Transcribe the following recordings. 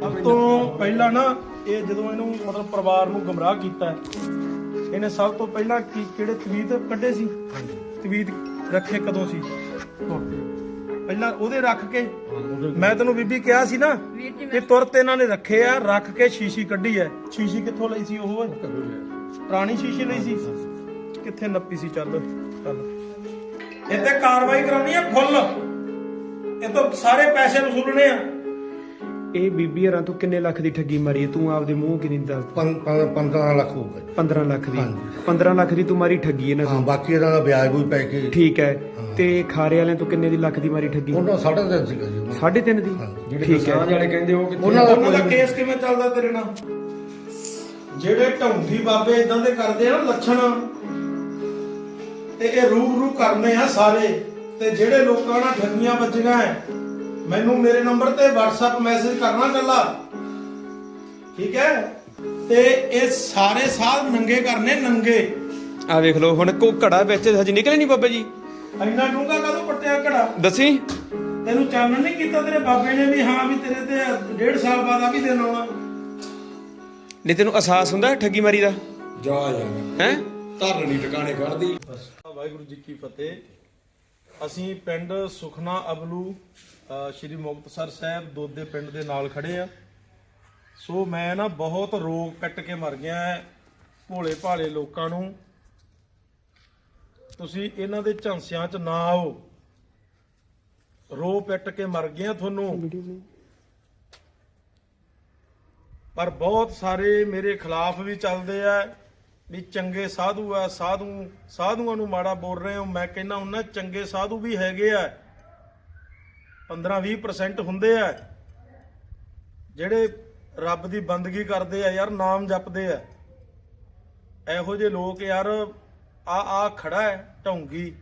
ਸਭ ਤੋਂ ਪਹਿਲਾਂ ਨਾ ਇਹ ਜਦੋਂ ਇਹਨੂੰ ਮਤਲਬ ਪਰਿਵਾਰ ਨੂੰ ਗਮਰਾਹ ਕੀਤਾ ਇਹਨੇ ਸਭ ਤੋਂ ਪਹਿਲਾਂ ਕੀ ਕਿਹੜੇ ਤਵੀਤ ਕੱਢੇ ਸੀ? ਤਵੀਤ ਰੱਖੇ ਕਦੋਂ ਸੀ? ਪਹਿਲਾਂ ਉਹਦੇ ਰੱਖ ਕੇ। ਮੈਂ ਤੈਨੂੰ ਬੀਬੀ ਕਿਹਾ ਸੀ ਨਾ ਕਿ ਤੁਰਤ ਇਹਨਾਂ ਨੇ ਰੱਖੇ ਆ ਰੱਖ ਕੇ ਸ਼ੀਸ਼ੀ ਕੱਢੀ ਐ ਸ਼ੀਸ਼ੀ ਕਿੱਥੋਂ ਲਈ ਸੀ ਉਹ? ਪੁਰਾਣੀ ਸ਼ੀਸ਼ੀ ਲਈ ਸੀ। ਕਿੱਥੇ ਨੱਪੀ ਸੀ? ਚੱਲ ਚੱਲ। ਤੇ ਕਾਰਵਾਈ ਕਰਾਉਣੀ ਆ ਫੁੱਲ। ਇਹ ਤੋਂ ਸਾਰੇ ਪੈਸੇ ਵਸੂਲਣੇ ਆ। ਇਹ ਬੀਬੀ ਹਰਾਂ ਤੂੰ ਕਿੰਨੇ ਲੱਖ ਦੀ ਠੱਗੀ ਮਾਰੀ ਹੈ? ਤੂੰ ਆਪਦੇ ਮੂੰਹ ਕਿੰਨੀ ਦੱਸ ਪੰ- ਪੰ- 15 ਲੱਖ ਹੋਊਗਾ ਜੀ 15 ਲੱਖ ਦੀ। 15 ਲੱਖ ਦੀ ਤੂੰ ਮਾਰੀ ਠੱਗੀ ਇਹਨਾਂ ਹਾਂ ਤੋਂ? ਬਾਕੀ ਇਹਨਾਂ ਦਾ ਵਿਆਜ ਵੀ ਪੈ ਕੇ ਠੀਕ ਹੈ। ਤੇ ਖਾਰੇ ਵਾਲਿਆਂ ਤੋਂ ਕਿੰਨੇ ਦੀ ਲੱਖ ਦੀ ਮਾਰੀ ਠੱਗੀ? ਉਹਨਾਂ ਸਾਢੇ ਤਿੰਨ ਸੀਗਾ ਜੀ ਉਹਨਾਂ ਦਾ। 3.5 ਦੀ? ਠੀਕ ਹੈ। ਉਹਨਾਂ ਦਾ ਉਹਨਾਂ ਦਾ ਕੋਈ ਕੇਸ ਕਿਵੇਂ ਚੱਲਦਾ ਤੇਰੇ ਨਾਲ? ਜਿਹੜੇ ਢੌਂਗੀ ਬਾਬੇ ਇਦਾਂ ਦੇ ਕਰਦੇ ਆ ਨਾ ਲੱਛਣ ਤੇ ਇਹ ਰੂਪ ਰੂ ਕਰਨੇ ਆ ਸਾਰੇ ਤੇ ਜਿਹੜੇ ਲੋਕਾਂ ਨਾਲ ਠੱਗੀਆਂ ਵੱਜੀਆਂ ਐ ਮੈਨੂੰ ਮੇਰੇ ਨੰਬਰ ਤੇ WhatsApp ਮੈਸੇਜ ਕਰਨਾ ਕੱਲਾ ਠੀਕ ਹੈ? ਤੇ ਇਹ ਸਾਰੇ ਸਾਧ ਨੰਗੇ ਕਰਨੇ ਨੰਗੇ। ਆ ਵੇਖ ਲਓ ਹੁਣ ਕੋ ਘੜਾ ਵਿੱਚ ਹਜੇ ਨਿਕਲੇ ਨਹੀਂ ਬਾਬਾ ਜੀ। ਇੰਨਾ ਡੂੰਗਾ ਕਦੋਂ ਪੱਟਿਆ ਘੜਾ? ਦੱਸੀ। ਤੈਨੂੰ ਚਾਨਣ ਨਹੀਂ ਕੀਤਾ ਤੇਰੇ ਬਾਬੇ ਨੇ ਵੀ ਹਾਂ ਵੀ ਤੇਰੇ ਤੇ ਡੇਢ ਸਾਲ ਬਾਅਦ ਆ ਵੀ ਦਿਨ ਆਉਣਾ ਨਹੀਂ ਤੈਨੂੰ ਅਹਿਸਾਸ ਹੁੰਦਾ ਠੱਗੀ ਮਾਰੀ ਦਾ? ਜਾ ਯਾਰ ਹੈ? ਧਰਨ ਨਹੀਂ ਟਿਕਾਣੇ ਕੱਢਦੀ। ਵਾਹਿਗੁਰੂ ਜੀ ਕੀ ਫਤਿਹ। ਅਸੀਂ ਪਿੰਡ ਸੁਖਨਾ ਅਬਲੂ ਸ਼੍ਰੀ ਮੁਕਤਸਰ ਸਾਹਿਬ ਦੋਦੇ ਪਿੰਡ ਦੇ ਨਾਲ ਖੜੇ ਆ। ਸੋ ਮੈਂ ਨਾ ਬਹੁਤ ਰੋਗ ਕੱਟ ਕੇ ਮਰ ਗਿਆ ਹੈ ਭੋਲੇ ਭਾਲੇ ਲੋਕਾਂ ਨੂੰ। ਤੁਸੀਂ ਇਹਨਾਂ ਦੇ ਝਾਂਸਿਆਂ 'ਚ ਨਾ ਆਓ। ਰੋ ਪਿੱਟ ਕੇ ਮਰ ਗਏ ਤੁਹਾਨੂੰ। ਪਰ ਬਹੁਤ ਸਾਰੇ ਮੇਰੇ ਖਿਲਾਫ ਵੀ ਚੱਲਦੇ ਆ। ਵੀ ਚੰਗੇ ਸਾਧੂ ਆ, ਸਾਧੂ, ਸਾਧੂਆਂ ਨੂੰ ਮਾੜਾ ਬੋਲ ਰਹੇ ਹੋ। ਮੈਂ ਕਹਿੰਦਾ ਉਹਨਾਂ ਚੰਗੇ ਸਾਧੂ ਵੀ ਹੈਗੇ ਆ। 15-20% ਹੁੰਦੇ ਆ। ਜਿਹੜੇ ਰੱਬ ਦੀ ਬੰਦਗੀ ਕਰਦੇ ਆ ਯਾਰ, ਨਾਮ ਜਪਦੇ ਆ। ਇਹੋ ਜਿਹੇ ਲੋਕ ਯਾਰ, ਆ ਆ ਖੜਾ ਹੈ ਢੌਂਗੀ,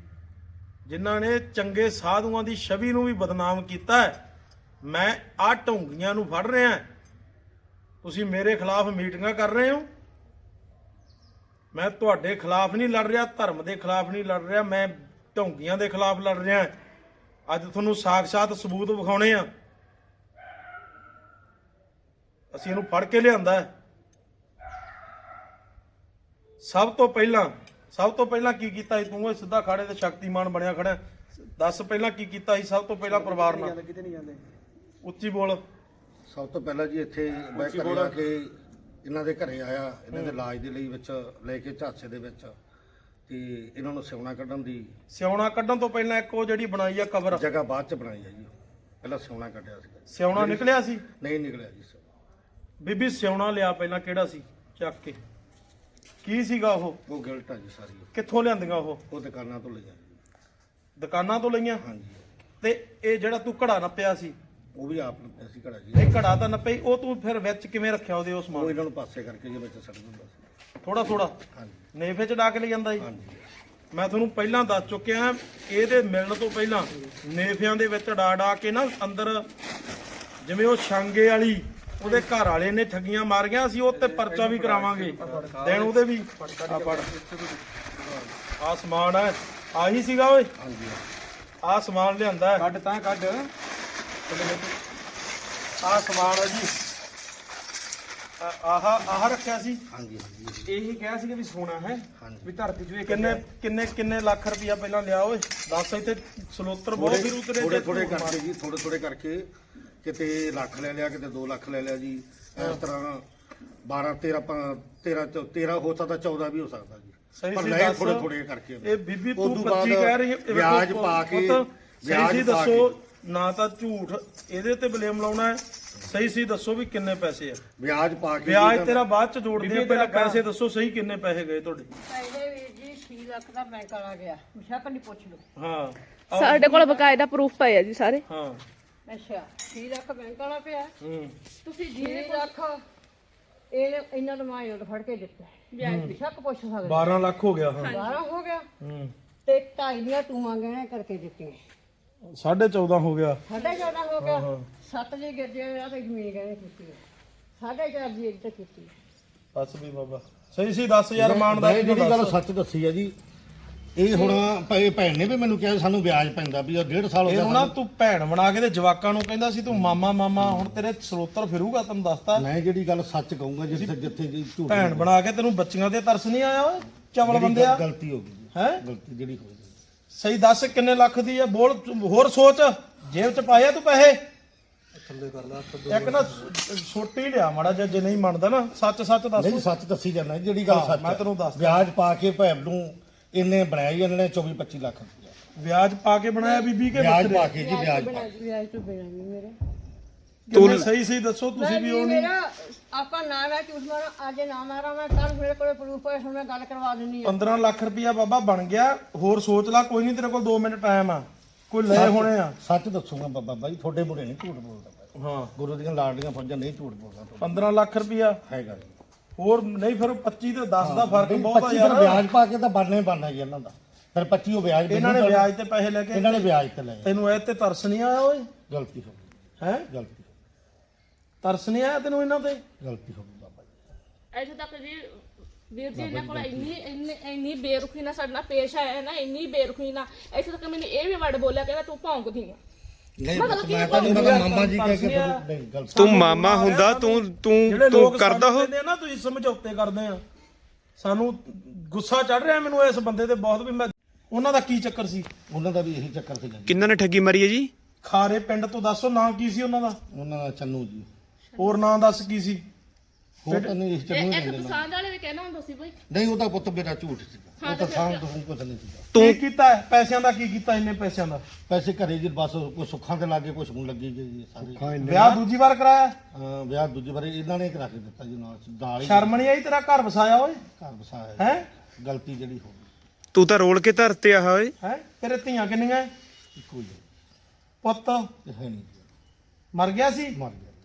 ਜਿਨ੍ਹਾਂ ਨੇ ਚੰਗੇ ਸਾਧੂਆਂ ਦੀ ਛਵੀ ਨੂੰ ਵੀ ਬਦਨਾਮ ਕੀਤਾ ਹੈ। ਮੈਂ ਆ ਢੌਂਗੀਆਂ ਨੂੰ ਫੜ ਰਿਹਾ ਤੁਸੀਂ ਮੇਰੇ ਖਿਲਾਫ ਮੀਟਿੰਗਾਂ ਕਰ ਰਹੇ ਹੋ? ਮੈਂ ਤੁਹਾਡੇ ਖਿਲਾਫ ਨਹੀਂ ਲੜ ਰਿਹਾ, ਧਰਮ ਦੇ ਖਿਲਾਫ ਨਹੀਂ ਲੜ ਰਿਹਾ, ਮੈਂ ਢੌਂਗੀਆਂ ਦੇ ਖਿਲਾਫ ਲੜ ਰਿਹਾ ਅੱਜ ਤੁਹਾਨੂੰ ਸਾਖ-ਸਾਤ ਸਬੂਤ ਵਿਖਾਉਣੇ ਆ। ਅਸੀਂ ਇਹਨੂੰ ਫੜ ਕੇ ਲਿਆਂਦਾ ਸਭ ਤੋਂ ਪਹਿਲਾਂ ਸਭ ਤੋਂ ਪਹਿਲਾਂ ਕੀ ਕੀਤਾ ਸੀ? ਤੂੰ ਇਹ ਸਿੱਧਾ ਖਾੜੇ ਤੇ ਸ਼ਕਤੀਮਾਨ ਬਣਿਆ ਖੜਾ ਦੱਸ ਪਹਿਲਾਂ ਕੀ ਕੀਤਾ ਸੀ? ਸਭ ਤੋਂ ਪਹਿਲਾਂ ਪਰਿਵਾਰ ਨਾਲ। ਉੱਚੀ ਬੋਲ। ਸਭ ਤੋਂ ਪਹਿਲਾਂ ਜੀ ਇੱਥੇ ਮੈਂ ਘਰੇ ਆ ਕੇ ਇਹਨਾਂ ਦੇ ਘਰੇ ਆਇਆ ਇਹਨਾਂ ਦੇ ਇਲਾਜ ਦੇ ਲਈ ਵਿੱਚ ਲੈ ਕੇ ਝਾਂਸੇ ਦੇ ਵਿੱਚ। ਤੇ ਇਹਨਾਂ ਨੂੰ ਸਿਉਣਾ ਕੱਢਣ ਦੀ ਸਿਉਣਾ ਕੱਢਣ ਤੋਂ ਪਹਿਲਾਂ ਇੱਕ ਉਹ ਜਿਹੜੀ ਬਣਾਈ ਆ ਕਬਰ। ਜਗ੍ਹਾ ਬਾਅਦ ਚ ਬਣਾਈ ਹੈ ਜੀ ਪਹਿਲਾਂ ਸਿਉਣਾ ਕੱਢਿਆ ਸੀਗਾ ਸਿਉਣਾ ਨਿਕਲਿਆ ਸੀ? ਨਹੀਂ ਨਿਕਲਿਆ ਜੀ ਸਿਉਣਾ। ਬੀਬੀ ਸਿਉਣਾ ਲਿਆ ਪਹਿਲਾਂ ਕਿਹੜਾ ਸੀ? ਚੱਕ ਕੇ। ਕੀ ਸੀਗਾ ਉਹ? ਉਹ ਗਿਲਟ ਆ ਜੀ ਸਾਰੀ ਕਿੱਥੋਂ ਲਿਆਂਦੀਆਂ ਉਹ? ਉਹ ਦੁਕਾਨਾਂ ਤੋਂ ਲਈਆਂ ਜੀ। ਦੁਕਾਨਾਂ ਤੋਂ ਲਈਆਂ? ਹਾਂਜੀ। ਤੇ ਇਹ ਜਿਹੜਾ ਤੂੰ ਘੜਾ ਨੱਪਿਆ ਸੀ? ਉਹ ਵੀ ਆਪ ਨੂੰ ਅਸੀਂ ਘੜਾ ਜੀ। ਇਹ ਘੜਾ ਤਾਂ ਨੱਪਈ ਉਹ ਤੂੰ ਫਿਰ ਵਿੱਚ ਕਿਵੇਂ ਰੱਖਿਆ ਉਹਦੇ ਉਸ ਉਹ ਸਮਾਨ? ਇਹਨਾਂ ਨੂੰ ਪਾਸੇ ਕਰਕੇ ਜੀ ਵਿੱਚ ਛੱਡ ਦਿੰਦਾ ਸੀ। ਥੋੜਾ ਥੋੜਾ ਨੇਫੇ ਚ ਡਾ ਕੇ ਲੈ ਜਾਂਦਾ ਸੀ ਹਾਂਜੀ। ਮੈਂ ਤੁਹਾਨੂੰ ਪਹਿਲਾਂ ਦੱਸ ਚੁੱਕਿਆ ਇਹਦੇ ਮਿਲਣ ਤੋਂ ਪਹਿਲਾਂ ਨੇਫਿਆਂ ਦੇ ਵਿੱਚ ਡਾ ਡਾ ਕੇ ਨਾ ਅੰਦਰ ਜਿਵੇਂ ਉਹ ਛਾਂਗੇ ਵਾਲੀ ਉਹਦੇ ਘਰ ਵਾਲੇ ਨੇ ਠੱਗੀਆਂ ਮਾਰੀਆਂ ਅਸੀਂ ਉਹ ਤੇ ਪਰਚਾ ਵੀ ਕਰਾਵਾਂਗੇ। ਦੇਣ ਉਹਦੇ ਵੀ। ਆ ਸਮਾਨ ਹੈ। ਆਹੀ ਸੀਗਾ ਓਏ। ਹਾਂਜੀ। ਆ ਸਮਾਨ ਲਿਆਂਦਾ ਕੱਢ ਤਾਂ ਕੱਢ। ਆ ਸਮਾਨ ਹੈ ਜੀ। ਆਹ ਆਹ ਰੱਖਿਆ ਸੀ? ਹਾਂਜੀ ਹਾਂਜੀ ਇਹੀ ਕਿਹਾ ਸੀ ਕਿ ਵੀ ਸੋਨਾ ਹੈ ਹਾਂਜੀ। ਵੀ ਧਰਤੀ 'ਚ ਵੇਖ ਕਿੰਨੇ ਕਿੰਨੇ ਕਿੰਨੇ ਲੱਖ ਰੁਪਇਆ ਪਹਿਲਾਂ ਲਿਆ ਓਏ? ਦੱਸ ਇੱਥੇ ਸਲੋਤਰ ਬਹੁਤ ਫਿਰ ਉਤਰੇ ਥੋੜੇ ਥੋੜੇ ਕਰਕੇ ਜੀ ਥੋੜੇ ਥੋੜੇ ਕਰਕੇ ਕਿਤੇ ਲੱਖ ਲੈ ਲਿਆ ਕਿਤੇ 2 ਲੱਖ ਲੈ ਲਿਆ ਜੀ। ਇਸ ਤਰ੍ਹਾਂ 12 13 13 13 ਹੋ ਸਕਦਾ 14 ਵੀ ਹੋ ਸਕਦਾ ਜੀ। ਸਹੀ ਪਰ ਸੀ ਦੱਸ। ਥੋੜੇ ਥੋੜੇ ਕਰਕੇ ਇਹ ਬੀਬੀ ਤੂੰ ਉਦੋਂ 25 ਬਾਅਦ ਕਹਿ ਰਹੀ ਹੈ ਇਹ ਵਿਆਜ ਵੇਖੋ ਪਾ ਕੇ ਪੁੱਤ, ਵਿਆਜ ਸਹੀ ਸੀ ਪਾ ਦੱਸੋ ਕੇ। ਨਾ ਤਾਂ ਝੂਠ ਇਹਦੇ ਤੇ ਬਲੇਮ ਲਾਉਣਾ ਹੈ। ਸਹੀ ਸੀ ਦੱਸੋ ਵੀ ਕਿੰਨੇ ਪੈਸੇ ਆ। ਵਿਆਜ ਪਾ ਕੇ ਵਿਆਜ ਤੇਰਾ ਬਾਅਦ ਚ ਜੋੜਦੇ ਆ ਪਹਿਲਾਂ ਪੈਸੇ ਦੱਸੋ ਸਹੀ ਕਿੰਨੇ ਪੈਸੇ ਗਏ ਤੁਹਾਡੇ। ਪਹਿਲੇ ਵੀਰ ਜੀ 6 ਲੱਖ ਦਾ ਬੈਂਕ ਵਾਲਾ ਗਿਆ। ਮੁਸ਼ਕ ਨਹੀਂ ਪੁੱਛ ਲਓ। ਹਾਂ। ਸਾਡੇ ਕੋਲ ਬਕਾਇਦਾ ਪ੍ਰੂਫ ਪਏ ਆ ਜੀ ਸਾਰੇ। ਹਾਂ। ਅੱਛਾ 6 ਲੱਖ ਬੈਂਕ ਵਾਲਾ ਪਿਆ। ਹੂੰ। ਤੁਸੀਂ 6 ਲੱਖ ਇਹ ਇਹਨਾਂ ਨੂੰ ਮਾਇਓ ਫੜ ਕੇ ਦਿੱਤਾ। ਵਿਆਜ ਮੁਸ਼ਕ ਪੁੱਛ ਸਕਦੇ 12 ਲੱਖ ਹੋ ਗਿਆ ਹਾਂ। 12 ਹੋ ਗਿਆ। ਹੂੰ। ਤੇ ਢਾਈ ਦੀਆਂ ਟੂਆਂ ਗਹਿਣੇ ਕਰਕੇ ਦਿੱਤੀਆਂ। 14.5 ਹੋ ਗਿਆ। ਸਾਢੇ 14 ਹੋ ਗਿਆ। ਸੱਤ ਜੀ ਗੱਡੀਆਂ ਆ ਤੇ ਜ਼ਮੀਨ ਗਹਿਣੇ ਕੀਤੀ ਹੈ। ਸਾਢੇ ਚਾਰ ਜੀ ਇੱਜ਼ਤ ਕੀਤੀ ਬਸ ਵੀ ਬਾਬਾ। ਸਹੀ ਸੀ ਦੱਸ ਯਾਰ ਮੈਂ ਇਮਾਨਦਾਰੀ ਨਾਲ ਜਿਹੜੀ ਗੱਲ। ਸੱਚ ਦੱਸੀ ਹੈ ਜੀ ਇਹ ਹੁਣ ਭਾਈ ਭੈਣ ਨੇ ਵੀ ਮੈਨੂੰ ਕਿਹਾ ਸਾਨੂੰ ਵਿਆਜ ਪੈਂਦਾ ਵੀ ਉਹ ਡੇਢ ਸਾਲ ਹੋ ਇਹਨੂੰ ਨਾ ਗਿਆ ਤੂੰ ਭੈਣ ਬਣਾ ਕੇ ਤੇ ਜਵਾਕਾਂ ਨੂੰ ਕਹਿੰਦਾ ਸੀ ਤੂੰ ਮਾਮਾ ਮਾਮਾ ਹੁਣ ਤੇਰੇ ਸਰੋਤਰ ਫਿਰੂਗਾ ਤੈਨੂੰ ਦੱਸਤਾ। ਮੈਂ ਜਿਹੜੀ ਗੱਲ ਸੱਚ ਕਹੂੰਗਾ ਜਿੱਥੇ ਜਿੱਥੇ ਜੀ ਝੂਠ ਭੈਣ ਬਣਾ ਕੇ ਤੈਨੂੰ ਬੱਚੀਆਂ ਤੇ ਤਰਸ ਨਹੀਂ ਆਇਆ ਓਏ ਚਵਲ ਜਿਹੜੀ ਬੰਦਿਆ ਗਲਤੀ ਹੋ ਗਈ ਜੀ। ਹੈ? ਗਲਤੀ ਜਿਹੜੀ ਹੋ ਗਈ। ਸਹੀ ਦੱਸ ਕਿੰਨੇ ਲੱਖ ਦੀ ਆ? ਬੋਲ ਤੂੰ ਹੋਰ ਸੋਚ। ਜੇਬ ਚ ਪਾਇਆ ਤੂੰ ਪੈਸੇ? ਇੱਕ ਨਾ ਛੋਟੀ ਲਿਆ ਮਾੜਾ ਜਿਹਾ ਜੇ ਨਹੀਂ ਮੰਨਦਾ ਨਾ ਸੱਚ ਸੱਚ ਦੱਸ। ਨਹੀਂ ਸੱਚ ਦੱਸੀ ਜਾਂਦਾ ਜਿਹੜੀ ਗੱਲ ਹਾਂ, ਸੱਚ ਮੈਂ ਹੈ। ਤੈਨੂੰ ਦੱਸਦਾ। ਵਿਆਜ ਪਾ ਕੇ ਭੈਣ ਨੂੰ ਇਹਨੇ ਬਣਾਇਆ ਜੀ ਇਹਨਾਂ ਨੇ 24 25 ਲੱਖ ਰੁਪਇਆ। ਵਿਆਜ ਪਾ ਕੇ ਬਣਾਇਆ ਬੀਬੀ ਕੇ ਵਿਆਜ ਪਾ ਕੇ ਜੀ ਵਿਆਜ ਪਾ ਕੇ। ਵਿਆਜ ਤੋਂ ਬਿਨਾਂ ਵੀ ਮੇਰੇ। ਤੂੰ ਸਹੀ ਸਹੀ ਦੱਸੋ ਤੁਸੀਂ ਵੀ ਉਹ ਨਹੀਂ। ਮੇਰਾ ਆਪਾਂ ਨਾ ਮੈਂ ਝੂਠ ਮਾਰਾਂ ਅੱਜ ਨਾ ਮਾਰਾਂ ਮੈਂ ਕੱਲ ਮੇਰੇ ਕੋਲੇ ਪ੍ਰੂਫ ਹੈ ਹੁਣ ਮੈਂ ਗੱਲ ਕਰਵਾ ਦਿੰਨੀ ਆ 15 ਲੱਖ ਰੁਪਇਆ ਬਾਬਾ ਬਣ ਗਿਆ ਹੋਰ ਸੋਚ ਲੈ ਕੋਈ ਨਹੀਂ ਤੇਰੇ ਕੋਲ 2 ਮਿੰਟ ਟਾਈਮ ਆ। ਕੋਈ ਲਏ ਹੋਣੇ ਆ। ਸੱਚ ਦੱਸੂਗਾ ਬਾਬਾ ਬਾਈ ਤੁਹਾਡੇ ਬੁੜੇ ਨਹੀਂ ਝੂਠ ਬੋਲਦਾ। ਹਾਂ। ਗੁਰੂ ਦੀਆਂ ਲਾਡਲੀਆਂ ਫੌਜਾਂ ਨਹੀਂ ਝੂਠ ਬੋਲਦਾ ਤੁਹਾਡਾ। 15 ਲੱਖ ਰੁਪਇਆ। ਹੈਗਾ ਜੀ। ਹੋਰ ਨਹੀਂ ਫਿਰ 25 ਤੇ 10 ਦਾ ਫ਼ਰਕ ਬਹੁਤ ਆ 25 ਯਾਰ। ਤਾਂ ਵਿਆਜ ਪਾ ਕੇ ਤਾਂ ਬਣਨਾ ਹੀ ਬਣਨਾ ਜੀ ਇਹਨਾਂ ਦਾ। ਫਿਰ 25 ਉਹ ਵਿਆਜ ਇਹਨਾਂ ਨੇ ਵਿਆਜ ਤੇ ਪੈਸੇ ਲੈ ਕੇ ਇਹਨਾਂ ਨੇ ਵਿਆਜ ਤੇ ਲਏ ਤੈਨੂੰ ਇਹ ਤੇ ਤਰਸ ਨਹੀਂ ਆਇਆ ਓਏ। ਗਲਤੀ ਹੋ ਗਈ। ਹੈ? ਗਲਤੀ। ਤਰਸ ਨਹੀਂ ਆਇਆ ਤੈਨੂੰ ਇਹਨਾਂ ਤੇ? ਗਲਤੀ ਹੋ ਗਈ ਬਾਬਾ ਜੀ। ਇੱਥੇ ਤੱਕ ਜੀ ਵੀਰ ਜੀ ਇਹਨਾਂ ਕੋਲ ਇੰਨੀ ਇੰਨੀ ਇੰਨੀ ਬੇਰੁਖੀ ਨਾਲ ਸਾਡੇ ਨਾਲ ਪੇਸ਼ ਆਇਆ ਹੈ ਨਾ ਇੰਨੀ ਬੇਰੁਖੀ ਨਾਲ। ਇੱਥੇ ਤੱਕ ਮੈਨੂੰ ਇਹ ਵੀ ਵਰਡ ਬੋਲਿਆ ਕਹਿੰਦਾ ਤੂੰ ਭੌਂਕਦੀ ਆ। ਨਹੀਂ ਮਤਲਬ ਕਿ ਮੈਂ ਤਾਂ ਨਹੀਂ ਮਾਮਾ ਜੀ ਕਹਿ ਕੇ ਤਰਸ ਨਹੀਂ ਆਇਆ। ਨਹੀਂ ਗਲਤ ਤੂੰ ਮਾਮਾ ਹੁੰਦਾ ਤੂੰ ਤੂੰ ਜਿਹੜੇ ਤੂੰ ਲੋਕ ਕਰਦਾ ਹੋ ਨੇ ਨਾ ਤੁਸੀਂ ਸਮਝੌਤੇ ਕਰਦੇ ਆ। ਸਾਨੂੰ ਗੁੱਸਾ ਚੜ ਰਿਹਾ ਮੈਨੂੰ ਇਸ ਬੰਦੇ ਤੇ ਬਹੁਤ ਵੀ ਮੈਂ ਉਹਨਾਂ ਦਾ ਕੀ ਚੱਕਰ ਸੀ? ਉਹਨਾਂ ਦਾ ਵੀ ਇਹੀ ਚੱਕਰ ਸੀ ਜੀ। ਕਿੰਨਾਂ ਨੇ ਠੱਗੀ ਮਾਰੀ ਹੈ ਜੀ? ਖਾਰੇ ਪਿੰਡ ਤੋਂ ਦੱਸੋ ਨਾਂ ਕੀ ਸੀ ਉਹਨਾਂ ਦਾ? ਉਹਨਾਂ ਦਾ ਚੰਨੂ ਜੀ। ਹੋਰ ਨਾਂ ਦੱਸ ਕੀ ਸੀ? ਹੋਰ ਤਾਂ ਨਹੀਂ ਇਸ ਚੰਨੂ ਹੀ ਇੱਕ ਕਹਿੰਦੇ ਨਾ ਪਸੰਦ ਵਾਲੇ ਵੀ ਕਹਿਣਾ ਹੁੰਦਾ ਸੀ ਬਈ। ਨਹੀਂ ਉਹਦਾ ਪੁੱਤ ਮੇਰਾ ਝੂਠ ਸੀਗਾ। ਉਹ ਤਾਂ ਸਾਂਭ ਤੋਂ ਕੁਝ ਨਹੀਂ ਸੀਗਾ। ਕੀ ਕੀਤਾ? ਹੈ? ਪੈਸਿਆਂ ਦਾ ਕੀ ਕੀਤਾ ਇੰਨੇ ਪੈਸਿਆਂ ਦਾ? ਪੈਸੇ ਘਰੇ ਜੀ ਬਸ ਕੋਈ ਸੁੱਖਾਂ ਦੇ ਲਾਗੇ ਕੁਛ ਨੂੰ ਲੱਗੀ ਜੀ ਸਾਰੇ। ਵਿਆਹ ਦੂਜੀ ਵਾਰ ਕਰਾਇਆ? ਹਾਂ, ਵਿਆਹ ਦੂਜੇ ਵਾਰੀ ਇਹਨਾਂ ਨੇ ਕਰਾ ਕੇ ਦਿੱਤਾ ਜੀ ਨਾਲ ਦਾਲ ਹੀ। ਸ਼ਰਮ ਨਹੀਂ ਆਈ ਤੇਰਾ ਘਰ ਵਸਾਇਆ ਓਏ? ਘਰ ਵਸਾਇਆ ਹੈ? ਗਲਤੀ ਜਿਹੜੀ ਹੋ ਗਈ। ਤੂੰ ਤਾਂ ਰੋਲ ਕੇ ਧਰਤੇ ਆ ਓਏ ਹੈ? ਤੇਰੇ ਧੀਆਂ ਕਿੰਨੀਆਂ? ਇੱਕੋ ਹੀ ਹੈ। ਪੁੱਤ ਇਹ ਹੈ ਨਹੀਂ ਜੀ, ਮਰ ਗਿਆ ਸੀ? ਮਰ ਗਿਆ।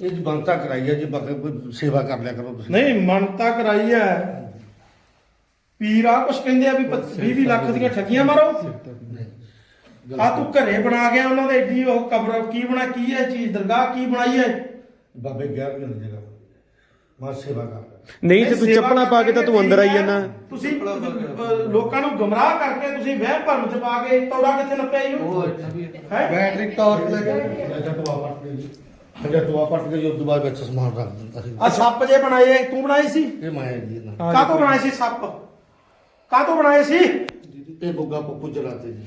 ਇਹ ਜੀ ਬੰਤਾ ਕਰਾਈ ਹੈ ਜੀ ਬਾਕੀ ਕੋਈ ਸੇਵਾ ਕਰ ਲਿਆ ਕਰੋ ਤੁਸੀਂ। ਨਹੀਂ ਮੰਨਤਾ ਕਰਾਈ ਐ ਪੀਰ ਆ ਕੁਛ ਕਹਿੰਦੇ ਆ ਵੀ 20 ਲੱਖ ਦੀਆਂ ਠੱਗੀਆਂ ਮਾਰੋ। ਆ ਤੂੰ ਘਰੇ ਬਣਾ ਗਿਆ ਉਹਨਾਂ ਦੇ ਏਡੀ ਉਹ ਕਬਰ ਕੀ ਬਣਾ ਕੀ ਹੈ ਚੀਜ਼ ਦਰਗਾਹ ਕੀ ਬਣਾਈ ਹੈ? ਬਾਬੇ ਗਿਆ ਵੀ ਨਹੀਂ ਜਗ੍ਹਾ ਮੈਂ ਸੇਵਾ ਕਰ ਨਹੀਂ ਤੇ ਤੂੰ ਸੇਵਾ ਚੱਪਣਾ ਪਾ ਕੇ ਤਾਂ ਤੂੰ ਅੰਦਰ ਆਈ ਜਾਣਾ ਤੁਸੀਂ ਅਹ, ਲੋਕਾਂ ਨੂੰ ਗਮਰਾਹ ਕਰਕੇ ਤੁਸੀਂ ਵਹਿਮ ਭਰਮ ਚ ਪਾ ਕੇ ਤੋੜਾ ਕਿੱਥੇ ਨੱਪਿਆ ਜੀ? ਹੈ। ਬੈਟਰੀ ਟਾਰਚ ਲੈ ਕੇ ਅੱਛਾ ਟੋਆ ਪੱਟ ਕੇ ਜੀ ਅੱਛਾ ਟੋਆ ਪੱਟ ਕੇ ਜੀ ਬਾਅਦ ਵਿੱਚ ਸਮਾਨ ਰੱਖ ਦਿੰਦਾ ਸੀ। ਆ ਸੱਪ ਜੇ ਬਣਾਏ ਤੂੰ ਬਣਾਏ ਸੀ? ਇਹ ਮਾਇਆ ਜੀ ਇਹਨਾਂ ਕਾਹਤੋਂ ਬਣਾਏ ਸੀ ਸੱਪ? ਕਾਹਤੋਂ ਬਣਾਏ ਸੀ? ਇਹ ਬੁੱਗਾ ਪੱਪੂ ਚਲਾਤੇ ਜੀ।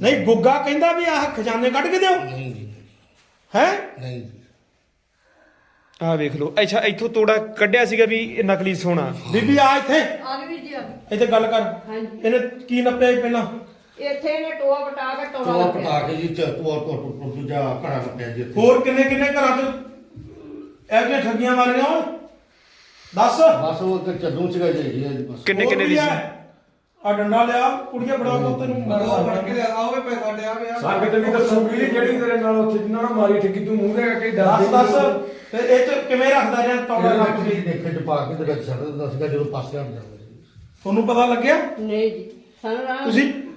ਨਹੀਂ ਗੁੱਗਾ ਕਹਿੰਦਾ ਵੀ ਆਹ ਖਜ਼ਾਨੇ ਕੱਢ ਕੇ ਦਿਓ। ਨਹੀਂ ਜੀ। ਹੈ? ਨਹੀਂ ਜੀ। ਆ ਵੇਖ ਲਓ ਅੱਛਾ ਇੱਥੋਂ ਤੋੜਾ ਕੱਢਿਆ ਸੀਗਾ ਵੀ ਇਹ ਨਕਲੀ ਸੋਨਾ। ਬੀਬੀ ਆ ਇੱਥੇ। ਆ ਗਈ ਜੀ ਆ ਗਈ। ਇੱਥੇ ਗੱਲ ਕਰ। ਹਾਂਜੀ। ਇਹਨੇ ਕੀ ਨੱਪਿਆ ਸੀ ਪਹਿਲਾਂ? ਇੱਥੇ ਇਹਨੇ ਟੋਆ ਪਟਾ ਕੇ ਟੋਆ ਟੋਆ। ਪਟਾ ਕੇ ਜੀ ਚ ਟੋਆ ਟੋਆ ਦੂਜਾ ਘੜਾ ਲੱਗਿਆ ਜੀ ਇੱਥੇ। ਹੋਰ ਕਿੰਨੇ ਕਿੰਨੇ ਘਰਾਂ 'ਚ ਇਹੋ ਜਿਹੀਆਂ ਠੱਗੀਆਂ ਮਾਰੀਆਂ ਓਏ ਦੱਸ। ਬਸ ਉਹ ਤੇ ਚੱਲੂ ਚ ਗਏ ਜੀ ਇਹ ਬਸ। ਕਿੰਨੇ ਕਿੰਨੇ ਦੀ ਸੀ? ਆ ਡੰਡਾ ਲਿਆ ਕੁੜੀਆਂ ਫੜਾ ਕੇ ਤੈਨੂੰ ਸਾਡੇ ਤੇ ਵੀ ਦੱਸੂਗੀ ਜਿਹੜੀ ਤੇਰੇ ਨਾਲ ਉੱਥੇ ਜਿੰਨਾ ਨਾਲ ਮਾਰੀ ਠੱਗੀ ਤੂੰ ਮੂੰਹ ਦੇ ਕੇ ਦੱਸ ਦੱਸ ਫਿਰ ਇਹ ਚ ਕਿਵੇਂ ਰੱਖਦਾ ਰਿਹਾ ਤੌੜਾ ਰੱਖ ਕੇ? ਦੇਖੇ ਚ ਪਾ ਕੇ ਤੇ ਵਿੱਚ ਛੱਡ ਦਿੰਦਾ ਸੀਗਾ ਜਦੋਂ ਪਾਸੇ ਹਟ ਜਾਂਦਾ ਸੀ। ਤੁਹਾਨੂੰ ਪਤਾ ਲੱਗਿਆ? ਨਹੀਂ ਜੀ ਸਾਨੂੰ ਨਾ ਤੁਸੀਂ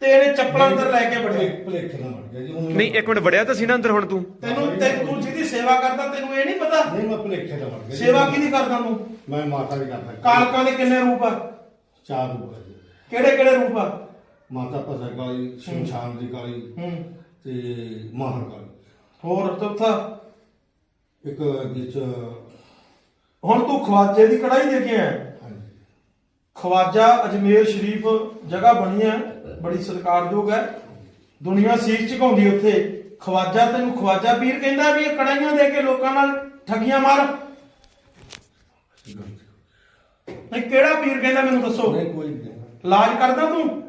ਤੇ ਇਹਨੇ ਚੱਪਲਾਂ ਅੰਦਰ ਲੈ ਕੇ ਵੜਿਆ। ਭਲੇਖੇ ਨਾਲ ਮਰ ਗਿਆ ਜੀ ਨਹੀਂ ਇੱਕ ਮਿੰਟ ਵੜਿਆ ਤਾਂ ਸੀ ਨਾ ਅੰਦਰ ਹੁਣ ਤੂੰ? ਤੈਨੂੰ ਤੈਨੂੰ ਤੂੰ ਜਿਹਦੀ ਸੇਵਾ ਕਰਦਾ ਤੈਨੂੰ ਇਹ ਨਹੀਂ ਪਤਾ। ਨਹੀਂ ਮੈਂ ਭਲੇਖੇ ਨਾਲ ਮਰ ਗਿਆ ਜੀ। ਸੇਵਾ ਕਿਹਦੀ ਕਰਦਾ ਤੂੰ? ਮੈਂ ਮਾਤਾ ਦੀ ਕਰਦਾ। ਕਾਲਕਾਂ ਦੇ ਕਿੰਨੇ ਰੂਪ ਆ? ਚਾਰ ਰੂਪ ਹੈ ਜੀ। ਕਿਹੜੇ ਕਿਹੜੇ ਰੂਪ ਆ? ਮਾਤਾ ਭਸਰ ਕਾਲੀ ਸ਼ਮਸ਼ਾਨ ਦੀ ਕਾਲੀ ਹੂੰ। ਤੇ ਮਾਹਰ ਕਾਲੀ। ਹੋਰ ਚੌਥਾ? ਇੱਕ ਵਿੱਚ ਹੁਣ ਤੂੰ ਖਵਾਜੇ ਦੀ ਕੜਾਈ ਦੇ ਕੇ ਆਇਆ। ਖਵਾਜਾ ਅਜਮੇਰ ਸ਼ਰੀਫ ਜਗ੍ਹਾ ਬਣੀ ਹੈ ਬੜੀ ਸਤਿਕਾਰਯੋਗ ਹੈ। ਦੁਨੀਆ ਸੀਸ ਝੁਕਾਉਂਦੀ ਉੱਥੇ। ਖਵਾਜਾ ਤੈਨੂੰ ਖਵਾਜਾ ਪੀਰ ਕਹਿੰਦਾ ਵੀ ਇਹ ਕੜਾਈਆਂ ਦੇ ਕੇ ਲੋਕਾਂ ਨਾਲ ਠੱਗੀਆਂ ਮਾਰ। ਨਹੀਂ ਕਿਹੜਾ ਪੀਰ ਕਹਿੰਦਾ ਮੈਨੂੰ ਦੱਸੋ? ਨਹੀਂ ਕੋਈ ਨਹੀਂ ਇਲਾਜ ਕਰਦਾ ਤੂੰ?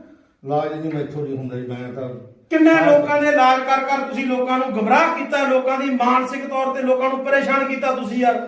ਲਾਜ ਨਹੀਂ ਮੈਥੋਂ ਨਹੀਂ ਹੁੰਦਾ ਜੀ ਮੈਂ ਤਾਂ ਕਿੰਨੇ ਲੋਕਾਂ ਦੇ ਇਲਾਜ ਕਰ ਕਰ ਤੁਸੀਂ ਲੋਕਾਂ ਨੂੰ ਗਮਰਾਹ ਕੀਤਾ ਲੋਕਾਂ ਦੀ ਮਾਨਸਿਕ ਤੌਰ ਤੇ ਲੋਕਾਂ ਨੂੰ ਪਰੇਸ਼ਾਨ ਕੀਤਾ ਤੁਸੀਂ ਯਾਰ?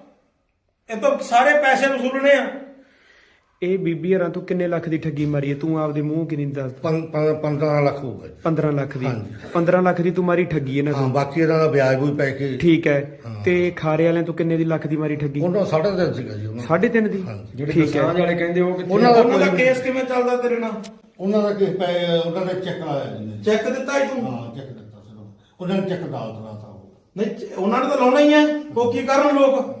ਇਹ ਤੋਂ ਸਾਰੇ ਪੈਸੇ ਵਸੂਲਣੇ ਆ। ਇਹ ਬੀਬੀ ਹਰਾਂ ਤੂੰ ਕਿੰਨੇ ਲੱਖ ਦੀ ਠੱਗੀ ਮਾਰੀ ਹੈ? ਤੂੰ ਆਪਦੇ ਮੂੰਹ ਕਿੰਨੀ ਦੱਸ ਪੰ- ਪੰ- 15 ਲੱਖ ਹੋਊਗਾ ਜੀ 15 ਲੱਖ ਦੀ। ਹਾਂਜੀ। 15 ਲੱਖ ਦੀ ਤੂੰ ਮਾਰੀ ਠੱਗੀ ਇਹਨਾਂ ਹਾਂ ਤੋਂ ਬਾਕੀ ਇਹਨਾਂ ਦਾ ਵਿਆਜ ਵੀ ਪੈ ਕੇ ਠੀਕ ਹੈ। ਤੇ ਖਾਰੇ ਵਾਲਿਆਂ ਤੋਂ ਕਿੰਨੇ ਦੀ ਲੱਖ ਦੀ ਮਾਰੀ ਠੱਗੀ? ਉਹਨਾਂ ਸਾਢੇ ਤਿੰਨ ਸੀਗਾ ਜੀ ਉਹਨਾਂ 3.5 ਦੀ? ਜਿਹੜੇ ਠੀਕ ਹੈ। ਕਿਸਾਨ ਵਾਲੇ ਕਹਿੰਦੇ ਉਹ ਕਿੱਥੇ ਉਹਨਾਂ ਦਾ ਉਹਨਾਂ ਦਾ ਕੋਈ- ਕੇਸ ਕਿਵੇਂ ਚੱਲਦਾ ਤੇਰੇ ਨਾਲ? ਉਹਨਾਂ ਦਾ ਕਿਸ ਪੈ ਉਹਨਾਂ ਦਾ ਚੈੱਕ ਆਇਆ ਜੀ। ਮੈਨੂੰ। ਚੈੱਕ ਦਿੱਤਾ ਹੀ ਤੂੰ? ਹਾਂ ਚੈੱਕ ਦਿੱਤਾ ਸੀ ਉਹਨਾਂ ਨੂੰ। ਉਹਨਾਂ ਨੇ ਚੈੱਕ ਦਾਲ ਉਹ। ਨਹੀਂ ਚ- ਉਹਨਾਂ ਨੇ ਤਾਂ ਲਾਉਣਾ ਹੀ ਹੈ। ਉਹ ਕੀ ਕਰਨ ਲੋਕ?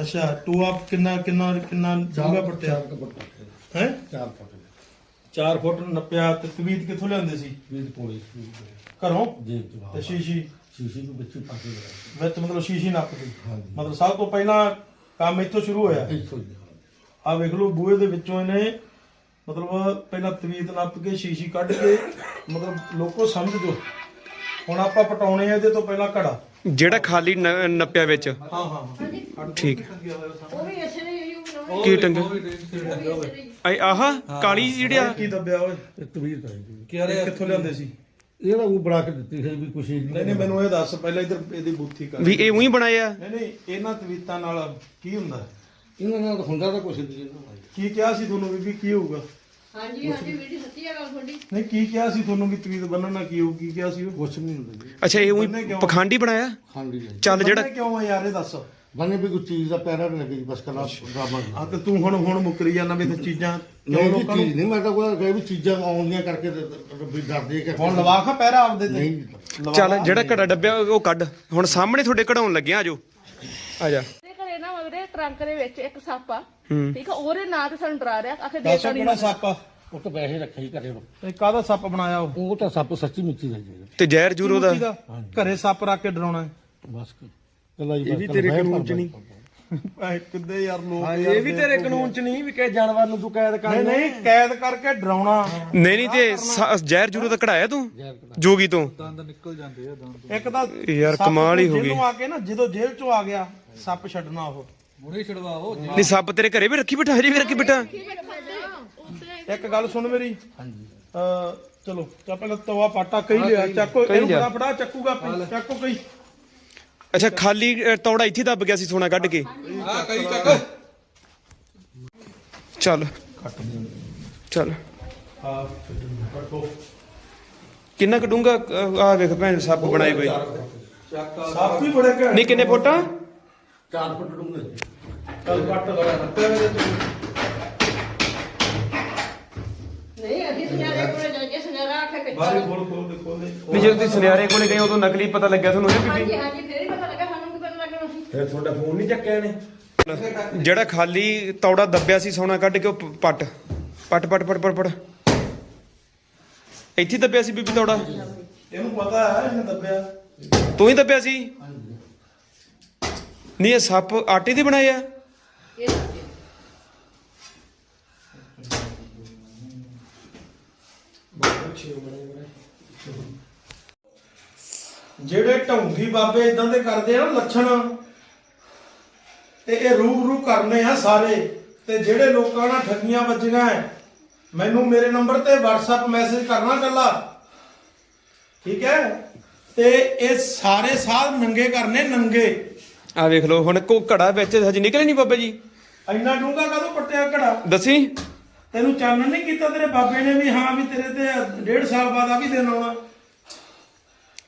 ਅੱਛਾ ਟੂਆ ਕਿੰਨਾ ਕਿੰਨਾ ਕਿੰਨਾ ਡੂੰਘਾ ਪੱਟਿਆ? ਹੈ? ਚਾਰ ਫੁੱਟ 4 ਫੁੱਟ ਨੱਪਿਆ ਤੇ ਤਵੀਤ ਕਿੱਥੋਂ ਲਿਆਂਦੇ ਸੀ? ਵੀਹ ਪੋਲੀ ਘਰੋਂ? ਚ ਤੇ ਸ਼ੀਸ਼ੀ? ਸ਼ੀਸ਼ੀ ਨੂੰ ਵਿੱਚ ਪਾ ਕੇ ਵਿੱਚ ਮਤਲਬ ਸ਼ੀਸ਼ੀ ਨੱਪਦੀ ਹਾਂਜੀ। ਮਤਲਬ ਸਭ ਤੋਂ ਪਹਿਲਾਂ ਕੰਮ ਇੱਥੋਂ ਸ਼ੁਰੂ ਹੋਇਆ। ਇੱਥੋਂ ਆ ਵੇਖ ਲਓ ਬੂਹੇ ਦੇ ਵਿੱਚੋਂ ਇਹਨੇ ਮਤਲਬ ਪਹਿਲਾਂ ਤਵੀਤ ਨੱਪ ਕੇ ਸ਼ੀਸ਼ੀ ਕੱਢ ਕੇ ਮਤਲਬ ਲੋਕੋ ਸਮਝ ਜੋ। ਹੁਣ ਆਪਾਂ ਪਟਾਉਣੇ ਆ ਇਹਦੇ ਤੋਂ ਪਹਿਲਾਂ ਘੜਾ। ਜਿਹੜਾ ਖਾਲੀ ਨੱਪਿਆ ਵਿੱਚ। ਹਾਂ ਹਾਂ। ਠੀਕ। ਉਹ ਵੀ ਇਸੇ ਨੇ ਹੀ ਬਣਾਉਣਾ ਕੀ ਟੰਗੇ? ਆਏ ਆਹਾ ਕਾਲੀ ਜਿਹੜੀ ਆ। ਕੀ ਦੱਬਿਆ ਓਏ? ਇਹ ਤਵੀਰ ਤਾਂ ਹੈ ਕੀ ਕਿੱਥੋਂ ਲਿਆਂਦੇ ਸੀ? ਇਹ ਤਾਂ ਉਹ ਬਣਾ ਕੇ ਦਿੱਤੀ ਸੀ ਵੀ ਕੁਛ ਹੀ ਨਹੀਂ ਨਹੀਂ ਮੈਨੂੰ ਇਹ ਦੱਸ ਪਹਿਲਾਂ ਇਧਰ ਇਹਦੀ ਬੂਥੀ ਕਰ। ਵੀ ਇਹ ਉਹੀ ਬਣਾਏ ਆ? ਨਹੀਂ ਨਹੀਂ ਇਹਨਾਂ ਤਵੀਤਾਂ ਨਾਲ ਕੀ ਹੁੰਦਾ? ਇਹਨਾਂ ਨਾਲ ਤਾਂ ਹੁੰਦਾ ਤਾਂ ਕੁਛ ਨਹੀਂ ਕੀ ਕਿਹਾ ਸੀ ਤੁਹਾਨੂੰ ਬੀਬੀ ਕੀ ਹੋਊਗਾ? ਹਾਂਜੀ ਹਾਂਜੀ ਵੀਡੀ ਸੱਚੀ ਆ ਗੱਲ ਤੁਹਾਡੀ। ਨਹੀਂ ਕੀ ਕਿਹਾ ਸੀ ਤੁਹਾਨੂੰ ਕਿ ਤਵੀਤ ਬੰਨਣ ਨਾਲ ਕੀ ਹੋਊ ਕੀ ਕਿਹਾ ਸੀ ਉਹ? ਕੁਛ ਨਹੀਂ ਹੁੰਦਾ ਅੱਛਾ ਇਹ ਉਹੀ? ਪਖੰਡੀ ਬਣਾਇਆ? ਚੱਲ ਜਿਹੜਾ ਕਿਉਂ ਆ ਯਾਰ ਇਹ ਦੱਸ। ਬੰਨੇ ਵੀ ਕੋਈ ਚੀਜ਼ ਦਾ ਪੈਰਾ ਨਹੀਂ ਲੱਗੀ ਬਸ ਕਲਾ ਡਰਾਮਾ ਆ ਤੇ ਤੂੰ ਹੁਣ ਹੁਣ ਮੁੱਕਰੀ ਜਾਂਦਾ ਵੀ ਤੇ ਚੀਜ਼ਾਂ ਕਿਉਂ ਨਹੀਂ ਜੀ ਲੋਕਾਂ ਨੂੰ? ਚੀਜ਼ ਨਹੀਂ ਮੈਂ ਤਾਂ ਕੋਈ ਕਹੇ ਵੀ ਚੀਜ਼ਾਂ ਆਉਂਦੀਆਂ ਕਰਕੇ ਤੇ- ਤੇ- ਵੀ ਡਰਦੇ ਕਰਕੇ। ਹੁਣ ਲਵਾ ਖਾ ਪਹਿਰਾ ਆਪਦੇ ਤੇ? ਨਹੀਂ। ਲਵਾ ਚੱਲ। ਜਿਹੜਾ ਘੜਾ ਡੱਬਿਆ ਉਹ ਕੱਢ। ਹੁਣ ਸਾਹਮਣੇ ਤੁਹਾਡੇ ਕਢਾਉਣ ਲੱਗਿਆ ਆਜੋ ਆ ਜਾ। ਤੇ ਘਰੇ ਨਾ ਮਗਰੇ ਟਰੰਕ ਦੇ ਵਿੱਚ ਇੱਕ ਸੱਪ ਆ। ਠੀਕ ਆ ਉਹਦੇ ਨਾਂ ਤੇ ਸਾਨੂੰ ਡਰਾ ਰਿਹਾ। ਆਖੇ ਦੇ ਦੱਸੋ ਕਿਹੜਾ ਸੱਪ ਆ? ਉਹ ਤਾਂ ਪੈਸੇ ਰੱਖੇ ਹੀ ਘਰੇ। ਇਹ ਕਾਹਦਾ ਸੱਪ ਬਣਾਇਆ ਉਹ? ਉਹ ਤਾਂ ਸੱਪ ਸੱਚੀ ਮਿੱਚੀ ਦਾ ਜੀ ਤੇ ਜ਼ਹਿਰ ਜੂਰੋ ਦਾ ਮੱਛੀ ਦਾ? ਘਰੇ ਸੱਪ ਰੱਖ ਕੇ ਡਰਾਉਣਾ ਹੈ। ਬਸ ਹੀ ਇਹ ਵੀ ਤੇਰੇ ਕਾਨੂੰਨ ਚ ਨਹੀਂ। ਐ ਕਿੱਦੇ ਯਾਰ ਲੋਕ ਇਹ ਵੀ ਤੇਰੇ ਕਾਨੂੰਨ ਚ ਨਹੀਂ ਵੀ ਕਿਸੇ ਜਾਨਵਰ ਨੂੰ ਤੂੰ ਕੈਦ ਕਰ ਨਹੀਂ ਨਹੀਂ ਕੈਦ ਕਰਕੇ ਡਰਾਉਣਾ। ਨਹੀਂ ਨਹੀਂ ਤੇ ਸ- ਜ਼ਹਿਰ ਜੂਰੋ ਦਾ ਕਢਾਇਆ ਤੂੰ? ਜੋਗੀ ਤੋਂ? ਇੱਕ ਤਾਂ ਯਾਰ ਸੱਪ ਕਮਾਲ ਹੀ ਹੋ ਗਈ। ਜੇਲ੍ਹੋਂ ਆ ਕੇ ਨਾ ਜਦੋਂ ਜੇਲ੍ਹ ਚੋਂ ਆ ਗਿਆ ਸੱਪ ਛੱਡਣਾ ਉਹ। ਨਹੀਂ ਸੱਪ ਤੇਰੇ ਘਰੇ ਵੀ ਰੱਖੀ ਬਿਠਾ ਹਜੇ ਵੀ ਰੱਖੀ ਬਿਠਾ। ਇੱਕ ਗੱਲ ਸੁਣ ਮੇਰੀ। ਹਾਂਜੀ। ਅ ਚਲੋ ਚਾ ਪਹਿਲਾਂ ਤਵਾ ਪਾਟਾ ਕਹੀ ਲਿਆ ਚੱਕੋ ਇਹਨੂੰ। ਫੜਾ ਫੜਾ ਚੱਕੂਗਾ ਆਪੇ, ਚੱਕੋ ਕਈ ਅੱਛਾ ਖਾਲੀ ਅ, ਤੌੜਾ ਇੱਥੇ ਦੱਬ ਗਿਆ ਸੀ ਸੋਨਾ ਕੱਢ ਕੇ। ਆ ਕਈ ਚੱਕ ਚੱਲ। ਚੱਲ। ਕਿੰਨਾ ਕਡੂੰਗਾ ਆ ਵੇਖ ਭੈਣ ਸੱਪ ਬਣਾਏ ਬਈ ਸਾਫ਼ ਵੀ ਬੜੇ ਘੈਂਟ ਨਹੀਂ ਕਿੰਨੇ ਫੁੱਟ ਆ? 4 ਫੁੱਟ ਡੂੰਘੇ। ਚੱਲ ਕੱਟ ਲਗਾ ਨਹੀਂ ਅਸੀਂ ਸੁਨਿਆਰੇ ਕੋਲੇ ਜਾ ਕੇ ਸੁਨਿਆਰਾ ਆਖੇ ਕਿ ਬਾਰੀ ਖੋਲ ਖੋਲ ਦੇ ਖੋਲ ਦੇ। ਵੀ ਜਦੋਂ ਤੁਸੀਂ ਸੁਨਿਆਰੇ ਕੋਲੇ ਗਏ ਉਦੋਂ ਨਕਲੀ ਪਤਾ ਲੱਗਿਆ ਤੁਹਾਨੂੰ ਇਹ ਹਾਂਜੀ ਬੀਬੀ ਹਾਂਜੀ ਫੇਰ ਹੀ ਪਤਾ ਲੱਗਾ ਸਾਨੂੰ ਕੀ ਪਤਾ ਲੱਗਣਾ ਸੀ ਫਿਰ ਤੁਹਾਡਾ ਫੋਨ ਨਹੀਂ ਚੱਕਿਆ ਨੇ ਜਿਹੜਾ ਖਾਲੀ ਤੌੜਾ ਦੱਬਿਆ ਸੀ ਸੋਨਾ ਕੱਢ ਕੇ ਉਹ ਪ- ਪੱਟ। ਪੱਟ ਪੱਟ ਪੱਟ ਪੱਟ ਪੱਟ। ਇੱਥੇ ਹੀ ਦੱਬਿਆ ਸੀ ਬੀਬੀ ਤੌੜਾ? ਇਹਨੂੰ ਪਤਾ ਹੈ ਇਹਨੇ ਦੱਬਿਆ। ਤੂੰ ਹੀ ਦੱਬਿਆ ਸੀ? ਨਹੀਂ ਇਹ ਸੱਪ ਆਟੇ ਦੇ ਬਣਾਏ ਆ ਇਹ ਦੱਸਿਓ। ਜਿਹੜੇ ਢੌਂਗੀ ਬਾਬੇ ਇਦਾਂ ਦੇ ਕਰਦੇ ਆ ਨਾ ਲੱਛਣ ਤੇ ਇਹ ਰੂਬਰੂ ਕਰਨੇ ਆ ਸਾਰੇ। ਤੇ ਜਿਹੜੇ ਲੋਕਾਂ ਨਾਲ ਠੱਗੀਆਂ ਵੱਜੀਆਂ ਐ ਮੈਨੂੰ ਮੇਰੇ ਨੰਬਰ ਤੇ WhatsApp ਮੈਸੇਜ ਕਰਨਾ ਕੱਲਾ ਠੀਕ ਹੈ? ਤੇ ਇਹ ਸਾਰੇ ਸਾਧ ਨੰਗੇ ਕਰਨੇ ਨੰਗੇ। ਆ ਵੇਖ ਲਓ ਹੁਣ ਕੋ ਘੜਾ ਵਿੱਚ ਹਜੇ ਨਿਕਲੇ ਨਹੀਂ ਬਾਬਾ ਜੀ। ਇੰਨਾ ਡੂੰਘਾ ਕਦੋਂ ਪੱਟਿਆ ਘੜਾ? ਦੱਸੀ। ਤੈਨੂੰ ਚਾਨਣ ਨਹੀਂ ਕੀਤਾ ਤੇਰੇ ਬਾਬੇ ਨੇ ਵੀ ਹਾਂ ਵੀ ਤੇਰੇ ਤੇ ਡੇਢ ਸਾਲ ਬਾਅਦ ਆ ਵੀ ਦਿਨ ਆਉਣਾ।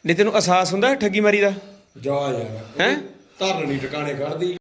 ਨਹੀਂ ਤੈਨੂੰ ਅਹਿਸਾਸ ਹੁੰਦਾ ਠੱਗੀ ਮਾਰੀ ਦਾ? ਜਾ ਯਾਰ। ਹੈ? ਧਰਨ ਨਹੀਂ ਟਿਕਾਣੇ ਕੱਢਦੀ।